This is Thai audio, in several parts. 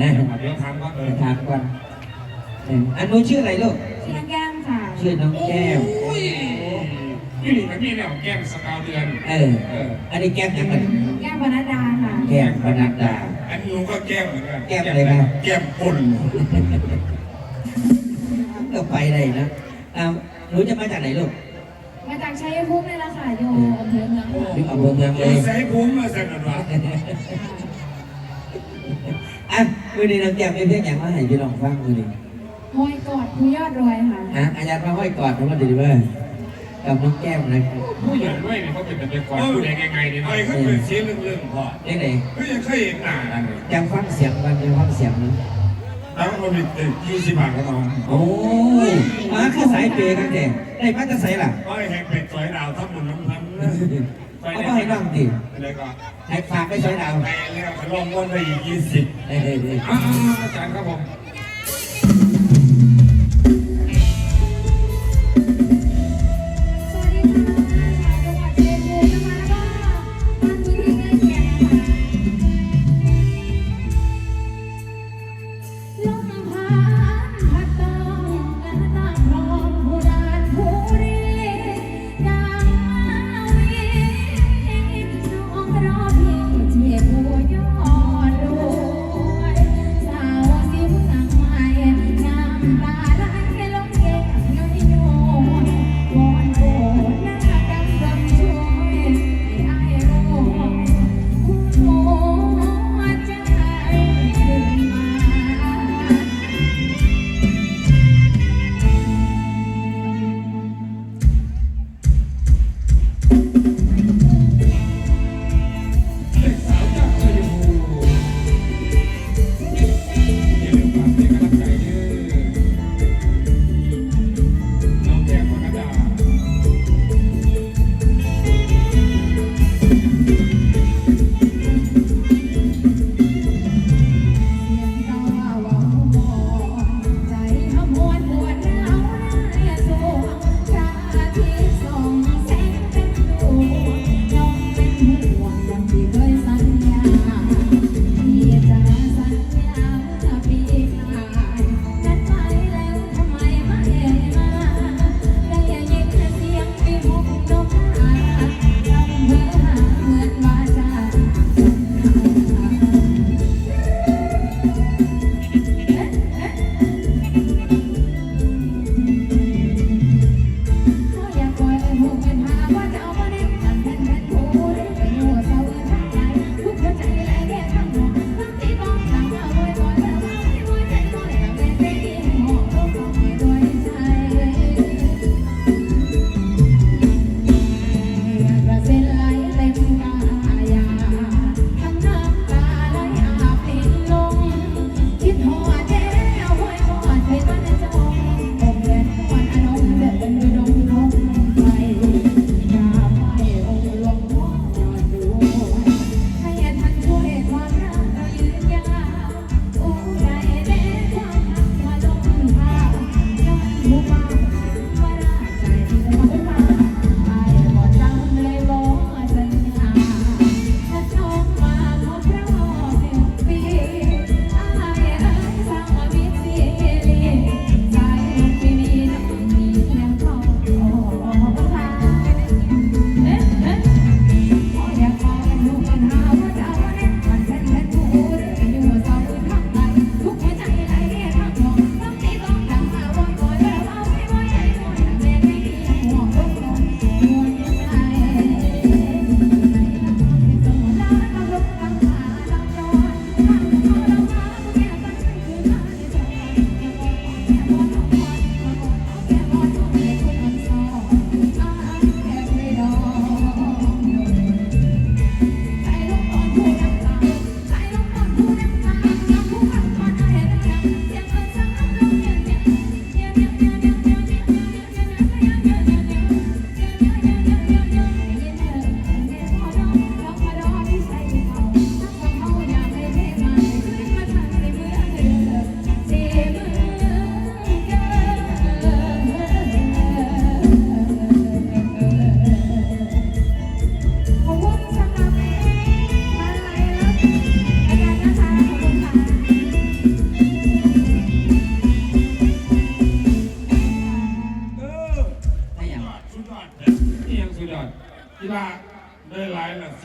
นะเดี๋ยวทำก็เออถามก่อนเอออันนู้นชื่ออะไรลูกชื่อน้องแก้มค่ะชื่อน้องแก้มอุ้ยนี่นี่กับพี่เนี่ยแก้มสกาวเดือน เออเอออันนี้แก้มยังไงแก้มวรรณดาค่ะ แก้มปนัดดา อันนู้นก็แก้มเหมือนกัน แก้มอะไรนะแก้มปุ่นก็ไปได้นะอ้าวหนูจะมาจากไหนลูก มาจากชัยภูมิเลยละค่ะอยู่อำเภอเมืองค่ะอยู่อำเภอเมืองเลยใส่พุ้งมาใส่กันวะอะ มือนี้น้องแก้มมีเพลงอย่างมาให้พี่น้องฟังมือนี้ห้อยกอดผู้ยอดรวยค่ะอะอาจารย์มาห้อยกอดนะว่าดีเว้ยกับน้องแก้มนะครับผู้ใหญ่ด้วยเนี่ยเขาเป็นแต่เป็นก่อนผู้ใหญ่ไงๆนี่ไปเนาะขึ้นเป็นเสียงเรื่องๆพอเรียกไหนก็ยังเคยเห็นหน้ากันเลยจำฟังเสียงกันจำฟังเสียงนั้นแล้วมันมีตึกยี่สิบบาทก็ต้องโอ้ยมาคือสายเปย์กันแท้ได้มาจะใส่ล่ะก็ให้เป็นสอยดาวทั้งหมดน้ำพันนะ เอาไปให้น้องดิอะไรก็ให้ฝากไปสอยดาวไปเรียกเขาลงวันไปอีกยี่สิบเฮ้ยเฮ้ยเฮ้ยอ่าอาจารย์ครับผม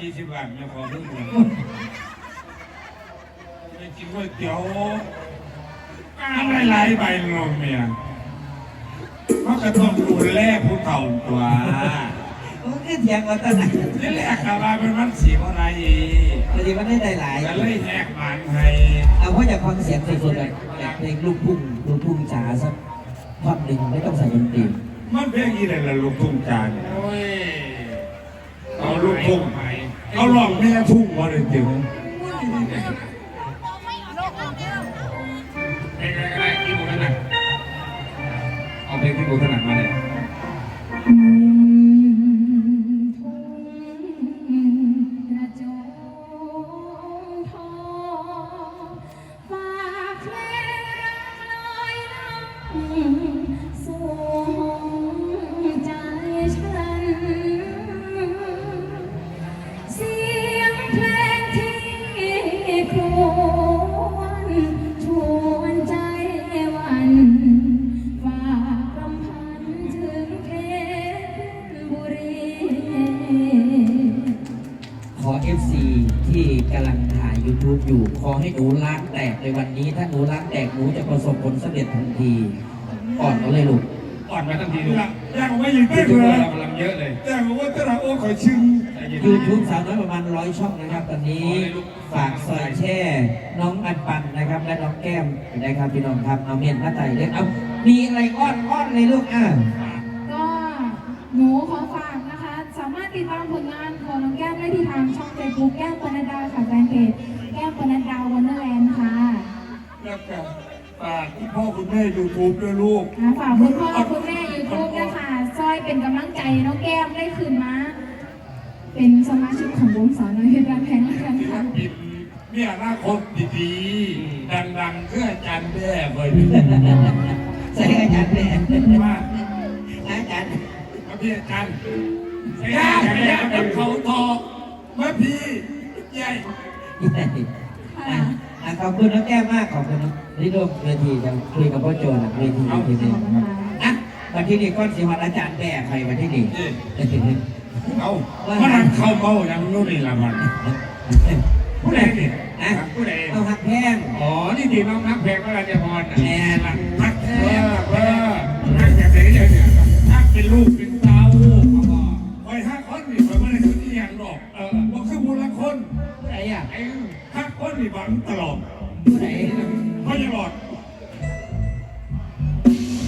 สี่สิบบาทไม่พอเพิ่งเลยไปกินก๋วยเตี๋ยวอะไรหลายใบลงเมียเขาก็ต้องดูแลผู้เฒ่าตัวโอ้ก็เถียงกันตั้งนานนี่แหละครับว่าเป็นวันสีอะไรพอดีมันได้ได้หลายก็เลยแหกมันให้เอาเพราะอยากฟังเสียงสดๆเลยอยากเพลงลูกทุ่งลูกทุ่งจ๋าสักท่อนหนึ่งไม่ต้องใส่ดนตรีมันเพลงยี่ไหนละลูกทุ่งจานโอ้ยเอาลูกทุ่ง เอาหลอกแม่พุ่งมาเลยเดี๋ยวเพลงอะไรก็ได้ที่ผมถนัดเอาเพลงที่กูถนัดมาเลย นูล้างแตกในวันนี้ ถ้าหนูล้างแตกหนูจะประสบผลสำเร็จทันทีก่อนก็เลยลูกอ่อนมาทันทีดูอยากไม่ยิงยูได้ทูบเลเบอร์ยเรากำลังเยอะเลยอยากว่าถ้าเราโอ้ขอชึงใจเย็น YouTube สาวน้อยประมาณร้อยช่องนะครับ ตอนนี้ฝากซอยแช่ น้องอันปันนะครับ และน้องแก้มนะครับพี่น้องครับเอาเมียนมาไต่เล็กเอามีอะไรอ้อนอ้อนเลยลูกอะก็หนูขอฝากนะคะ สามารถติดตามผลงานของน้องแก้มได้ที่ทางช่องเฟซบุ๊กแก้มปนัดดาค่ะแฟนเพจแก้มปนัดดาวันเดอร์แลนด์ค่ะ แล้วก็ฝากคุณพ่อคุณแม่ยูทูบด้วยลูก นะฝากคุณพ่อคุณแม่ยูทูบด้วยค่ะซอยเป็นกำลังใจให้น้องแก้มได้คืนมา เป็นสมาชิกของวงสาวน้อยเพชรบ้านแพงแล้วกันศิลค่ะ ปินมีอนาคตดีๆ ดังๆเพื่ออาจารย์แม่คอยดูใส่อาจารย์แม่ว่าอาจารย์มาพี่อาจารย์ใช่ไหมแม่กับเขาทอมาพี่ใหญ่ อะ อะขอบคุณน้องแก้มมากขอบคุณที่ร่วมเวทีจะคุยกับพ่อโจหลังเวทีทีนี้อะวันที่นี่ก้อนสีวันอาจารย์แม่ใครวันที่นี่เอามานั่งเข้าเมายังนู่นนี่ละมันผู้ใดนี่อะผู้ใดเอาหักแพงอ๋อนี่ทีน้องนักเพลงก็ราชพรน่ะแม่หลังหักแพเองอเออนั่ง